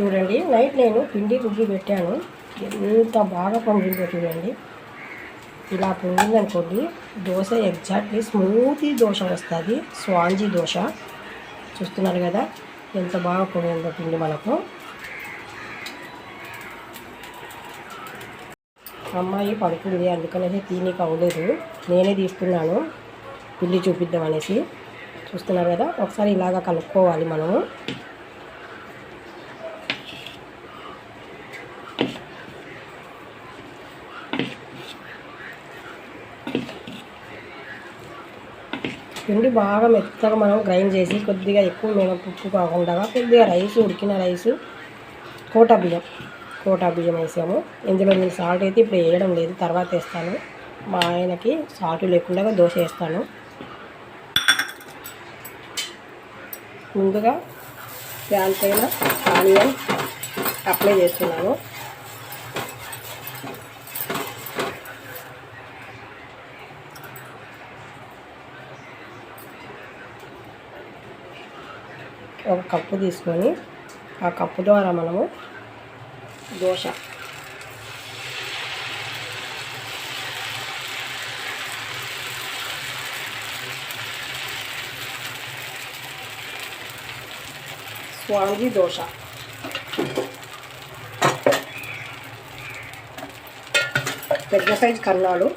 చూడండి. నైట్ నేను పిండి రుబ్బి పెట్టాను. ఎంత బాగా పొంగిందో చూడండి. ఇలా పొంగిందనుకోండి దోశ ఎగ్జాక్ట్లీ స్మూతీ దోశ వస్తుంది. స్వాంజీ దోశ. చూస్తున్నారు కదా ఎంత బాగా పొంగిందో పిండి మనకు. అమ్మాయి పడుకుంది అందుకనేసి తీనికి అవ్వలేదు. నేనే తీస్తున్నాను. పిండి చూపిద్దాం అనేసి. చూస్తున్నారు కదా ఒకసారి ఇలాగా కలుపుకోవాలి మనము. పిండి బాగా మెత్తగా మనం గ్రైండ్ చేసి కొద్దిగా ఎక్కువ మినపప్పు కాకుండా కొద్దిగా రైస్ ఉడికిన రైస్ కోటా బియ్యం. కోటా బియ్యం వేసాము. ఇందులో నేను సాల్ట్ అయితే ఇప్పుడు వేయడం లేదు తర్వాత వేస్తాను. మా ఆయనకి సాల్ట్ లేకుండా దోశ వేస్తాను. ముందుగా ప్యాన్ పైన ఆనియన్ అప్లై చేస్తున్నాను. ఒక కప్పు తీసుకొని ఆ కప్పు ద్వారా మనము దోశ. స్వాంజీ దోశ. పెద్ద సైజు కన్నాడు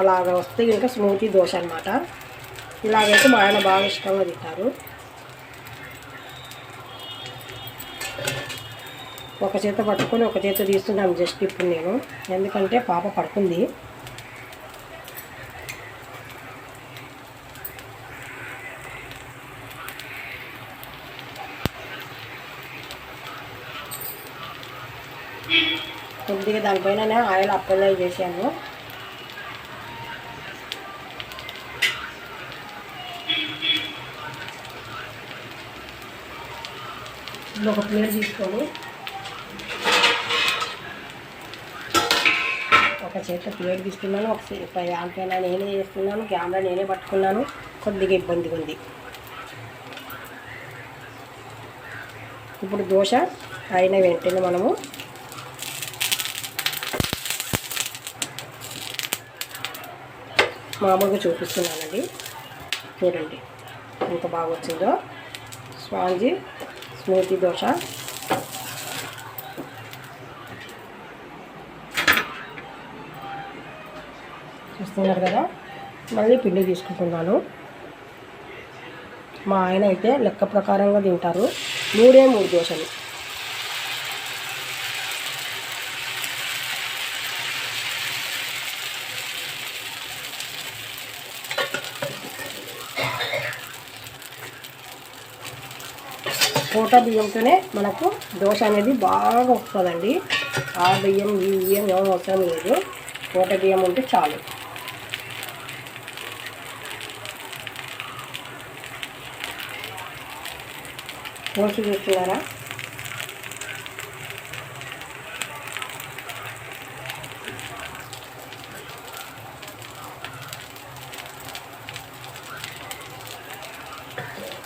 అలాగ వస్తే ఇంకా స్మూతీ దోశ అనమాట ఇలాగైతే మా ఆయన బాగా ఇష్టంగా తింటారు. ఒక చేత పట్టుకొని ఒక చేత తీస్తున్నాను జస్ట్ ఇప్పుడు నేను. ఎందుకంటే పాప పడుకుంది. కొద్దిగా దానిపైన ఆయిల్ అప్లై చేశాను. ఇప్పుడు ఒక ప్లేట్ తీసుకొని ఒక చేత ప్లేట్ తీసుకున్నాను ఒక యాంపైనా నేనే చేస్తున్నాను కెమెరా నేనే పట్టుకున్నాను కొద్దిగా ఇబ్బందిగా ఉంది. ఇప్పుడు దోశ అయిన వెంటనే మనము మామూలుగా చూపిస్తున్నానండి. చూడండి ఎంత బాగా వచ్చిందో. Spongy smooth dosa. చూస్తున్నారు కదా మళ్ళీ పిండి తీసుకుంటున్నాను. మా ఆయన అయితే లెక్క ప్రకారంగా తింటారు. మూడే మూడు దోశలు. కోట బియ్యంతోనే మనకు దోశ అనేది బాగా వస్తుందండి. ఆ బియ్యం ఈ బియ్యం ఏమో అవసరం లేదు. కోట బియ్యం ఉంటే చాలు. పోసి చూస్తున్నారా?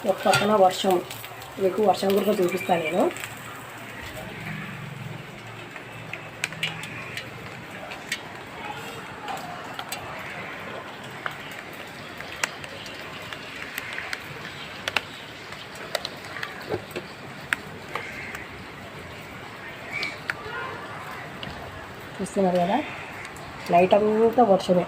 ఒక పక్కన వర్షం మీకు వర్షం కూడా చూపిస్తాను నేను. చూస్తున్నారు కదా? నైట్ అంతా వర్షమే.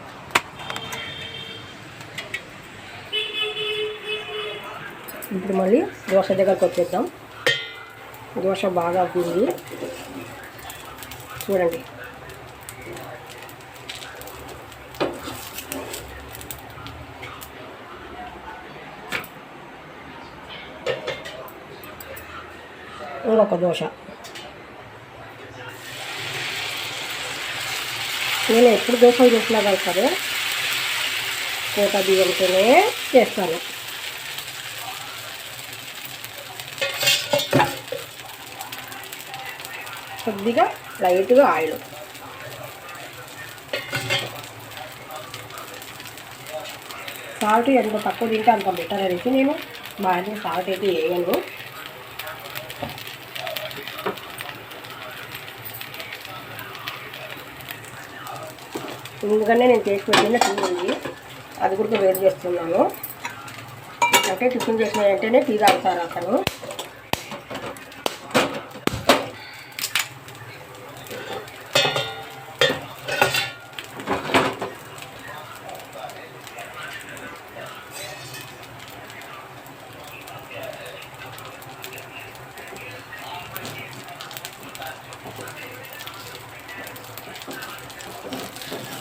ఇప్పుడు మళ్ళీ దోశ దగ్గరకు వచ్చేద్దాం. దోశ బాగా అవ్వింది చూడండి. ఇంకొక దోశ. నేను ఎప్పుడు దోశలు చేసినా కానీ సరే కోట బియ్యంతోనే చేస్తాను. కొద్దిగా లైట్గా ఆయిల్. సాల్ట్ ఎంత తక్కువ తింటే అంత బెటర్ అనేసి నేను మా ఆయన సాల్ట్ అయితే వేయను. ముందుగానే నేను చేసి పెట్టిన టీ ఉంది. అది కూడా వేరు చేస్తున్నాను. అంటే టిఫిన్ చేసిన వెంటనే టీ తాగుతారు అతను.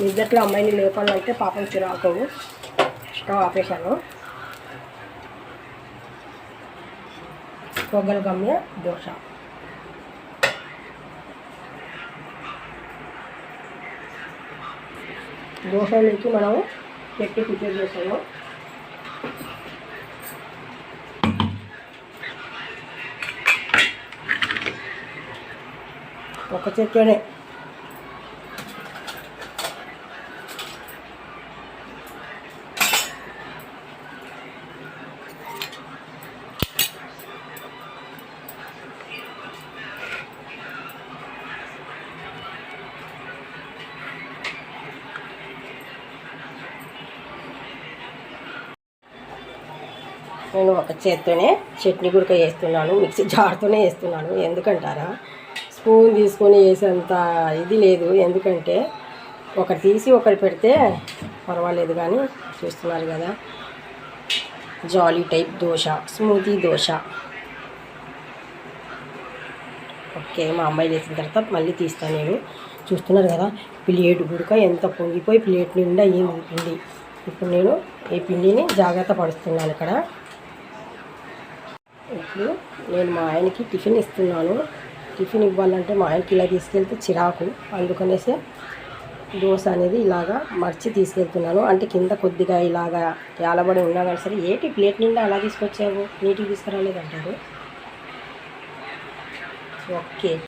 నిద్దట్లో అమ్మాయిని లేపాలంటే పాపం చిరాకు. స్టవ్ ఆపేశాను. పొగలు గమ్య దోశ దోశలోకి మనం చెట్టు ప్రిపేర్ చేసాము ఒక చెట్టునే నేను ఒక చేత్తోనే చట్నీ గుడక వేస్తున్నాను మిక్సీ జార్తోనే వేస్తున్నాను. ఎందుకంటారా? స్పూన్ తీసుకొని వేసేంత ఇది లేదు. ఎందుకంటే ఒకటి తీసి ఒకటి పెడితే పర్వాలేదు కానీ చూస్తున్నారు కదా. జాలీ type dosa smoothie dosa. Okay మా అమ్మాయి వేసిన తర్వాత మళ్ళీ తీస్తాను నేను. చూస్తున్నారు కదా ప్లేట్ గుడక ఎంత పొంగిపోయి ప్లేట్ నిండా ఏమి పిండి? ఇప్పుడు నేను ఈ పిండిని జాగ్రత్త పడుస్తున్నాను ఇక్కడ. ఇప్పుడు నేను మా ఆయనకి టిఫిన్ ఇస్తున్నాను. టిఫిన్ ఇవ్వాలంటే మా ఆయనకి ఇలా తీసుకెళ్తే చిరాకు. అందుకనేసి దోశ అనేది ఇలాగా మర్చి తీసుకెళ్తున్నాను. అంటే కింద కొద్దిగా ఇలాగా ఏలబడి ఉన్నా కానీ సరే ఏటి ప్లేట్ నిండా అలా తీసుకొచ్చావు? నీటికి తీసుకురాలేదంటారు? ఓకే.